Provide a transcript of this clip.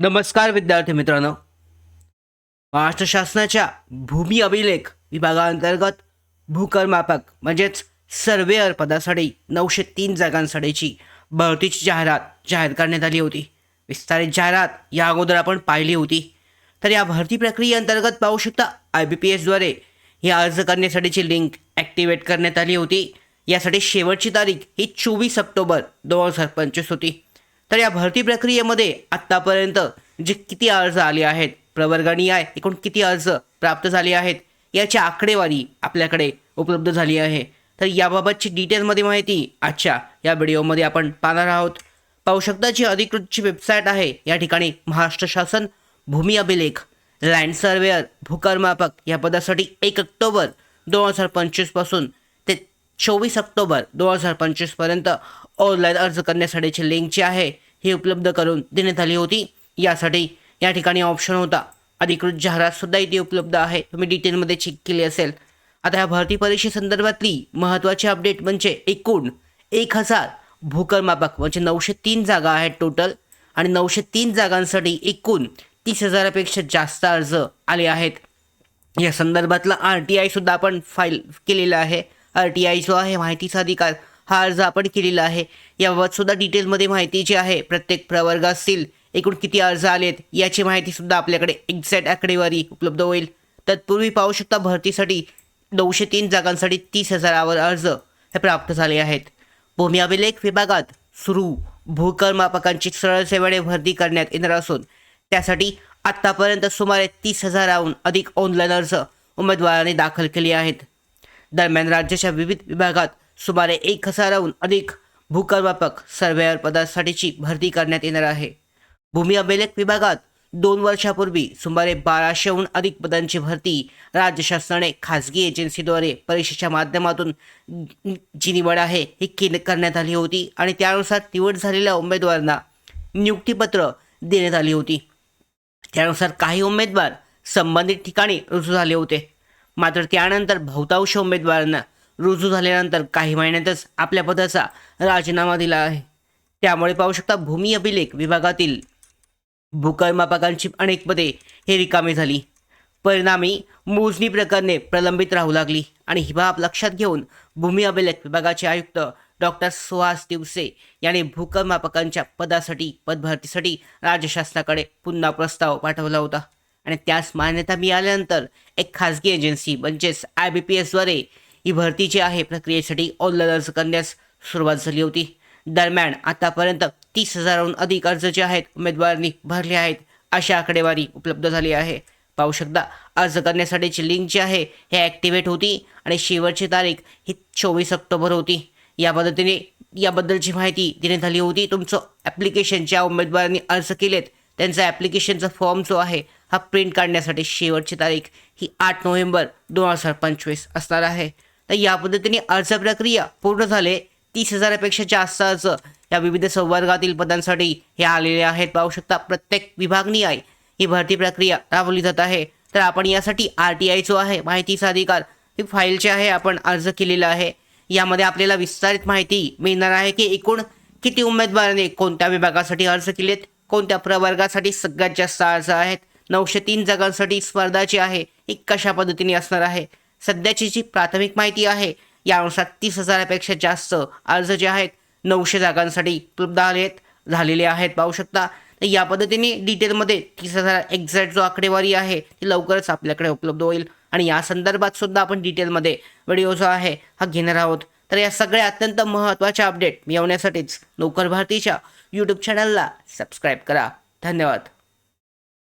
नमस्कार विद्यार्थी मित्रांनो. महाराष्ट्र शासनाच्या भूमी अभिलेख विभागाअंतर्गत भूकरमापक म्हणजेच सर्वेअर पदासाठी नऊशे तीन जागांसाठीची भरतीची जाहिरात जाहीर करण्यात आली होती. विस्तारित जाहिरात या अगोदर आपण पाहिली होती. तर या भरती प्रक्रियेअंतर्गत पाहू शकता आय बी पी एसद्वारे ही अर्ज करण्यासाठीची लिंक ॲक्टिवेट करण्यात आली होती. यासाठी शेवटची तारीख ही चोवीस ऑक्टोबर दोन हजार पंचवीस होती. तर या भरती प्रक्रियेमध्ये आत्तापर्यंत जे किती अर्ज आले आहेत प्रवर्गणीय आहे एकूण किती अर्ज प्राप्त झाले आहेत याची आकडेवारी आपल्याकडे उपलब्ध झाली आहे. तर याबाबतची डिटेलमध्ये माहिती आजच्या या व्हिडिओमध्ये आपण पाहणार आहोत. पाहू शकता जी अधिकृतची वेबसाईट आहे या ठिकाणी महाराष्ट्र शासन भूमी अभिलेख लँड सर्वेअर भूकरमापक या पदासाठी एक ऑक्टोबर दोन हजार पंचवीसपासून ते चोवीस ऑक्टोबर दोन हजार पंचवीसपर्यंत ऑनलाईन अर्ज करण्यासाठीची लिंक जी आहे. ही उपलब्ध करून देण्यात आली होती. यासाठी या ठिकाणी ऑप्शन होता. अधिकृत जाहिरातसुद्धा इथे उपलब्ध आहे. तुम्ही डिटेलमध्ये चेक केली असेल. आता ह्या भरती परीक्षेसंदर्भातली महत्त्वाची अपडेट म्हणजे एकूण एक हजार भूकरमापक म्हणजे नऊशे तीन जागा आहेत टोटल आणि नऊशे तीन जागांसाठी एकूण तीस हजारापेक्षा जास्त अर्ज आले आहेत. या संदर्भातला आर टी आयसुद्धा आपण फाईल केलेला आहे. आर टी आय जो आहे माहितीचा अधिकार हा अर्ज आपण केलेला आहे. याबाबत सुद्धा डिटेल्समध्ये माहिती जी आहे प्रत्येक प्रवर्ग असतील एकूण किती अर्ज आलेत याची माहितीसुद्धा आपल्याकडे एक्झॅक्ट आकडेवारी उपलब्ध होईल. तत्पूर्वी पाहू शकता भरतीसाठी नऊशे तीन जागांसाठी तीस हजारावर अर्ज हे प्राप्त झाले आहेत. भूमी अभिलेख विभागात सुरू भूकरमापकांची सरळ सेवेने भरती करण्यात येणार असून त्यासाठी आत्तापर्यंत सुमारे तीस हजाराहून अधिक ऑनलाईन अर्ज उमेदवारांनी दाखल केले आहेत. दरम्यान राज्याच्या विविध विभागात सुमारे एक हजाराहून अधिक भूकर्मापक सर्वेअर पदासाठीची भरती करण्यात येणार आहे. भूमी अभिलेख विभागात दोन वर्षापूर्वी सुमारे बाराशेहून अधिक पदांची भरती राज्य शासनाने खाजगी एजन्सीद्वारे परीक्षेच्या माध्यमातून जी निवड आहे ही केली करण्यात आली होती आणि त्यानुसार निवड झालेल्या उमेदवारांना नियुक्तीपत्र देण्यात आली होती. त्यानुसार काही उमेदवार संबंधित ठिकाणी रुजू झाले होते. मात्र त्यानंतर बहुतांश उमेदवारांना रुजू झाल्यानंतर काही महिन्यातच आपल्या पदाचा राजीनामा दिला आहे. त्यामुळे पाहू शकता भूमी अभिलेख विभागातील भूकर्मापकांची अनेक पदे हे रिकामी झाली. परिणामी मोजणी प्रकरणे प्रलंबित राहू लागली आणि ही बाब लक्षात घेऊन भूमी अभिलेख विभागाचे आयुक्त डॉक्टर सुहास दिवसे यांनी भूकर्मापकांच्या पदासाठी पदभरतीसाठी राज्य शासनाकडे पुन्हा प्रस्ताव पाठवला होता. आणि त्यास मान्यता मिळाल्यानंतर एक खाजगी एजन्सी म्हणजेच आय बी पी एसद्वारे ही भरती जी आहे. प्रक्रियेसाठी ऑनलाईन अर्ज करण्यास सुरुवात झाली होती. दरम्यान आतापर्यंत तीस हजाराहून अधिक अर्ज जे आहेत. उमेदवारांनी भरले आहेत. अशी आकडेवारी उपलब्ध झाली आहे. पाहू शकता अर्ज करण्यासाठीची लिंक जी आहे हे ॲक्टिवेट होती आणि शेवटची तारीख ही चोवीस ऑक्टोबर होती. या पद्धतीने याबद्दलची माहिती देण्यात आली होती. तुमचं ॲप्लिकेशन ज्या उमेदवारांनी अर्ज केलेत त्यांचा ॲप्लिकेशनचा फॉर्म जो आहे हा प्रिंट काढण्यासाठी शेवटची तारीख ही आठ नोव्हेंबर दोन हजार पंचवीस असणार आहे. तर या पद्धतीने अर्ज प्रक्रिया पूर्ण झाले. तीस हजारापेक्षा जास्त अर्ज या विविध संवर्गातील पदांसाठी हे आलेले आहेत. पाहू शकता प्रत्येक विभागनिहाय ही भरती प्रक्रिया राबवली जात आहे. तर आपण यासाठी आर टी आय जो आहे माहितीचा अधिकार ही फाईलचे आहे आपण अर्ज केलेला आहे. यामध्ये आपल्याला विस्तारित माहिती मिळणार आहे की एकूण किती उमेदवारांनी कोणत्या विभागासाठी अर्ज केलेत कोणत्या प्रवर्गासाठी सगळ्यात जास्त अर्ज आहेत नऊशे तीन जागांसाठी स्पर्धाची आहे ही कशा पद्धतीने असणार आहे? सध्याची जी प्राथमिक माहिती आहे यानुसार तीस हजारापेक्षा जास्त अर्ज जे आहेत नऊशे जागांसाठी उपलब्ध आहेत झालेले आहेत. पाहू शकता तर या पद्धतीने डिटेलमध्ये तीस हजार एक्झॅक्ट जो आकडेवारी आहे ती लवकरच आपल्याकडे उपलब्ध होईल. आणि या संदर्भात सुद्धा आपण डिटेलमध्ये व्हिडिओ जो आहे हा घेणार आहोत. तर या सगळ्या अत्यंत महत्त्वाच्या अपडेट मिळवण्यासाठीच नोकर भारतीच्या यूट्यूब चॅनलला सबस्क्राईब करा. धन्यवाद.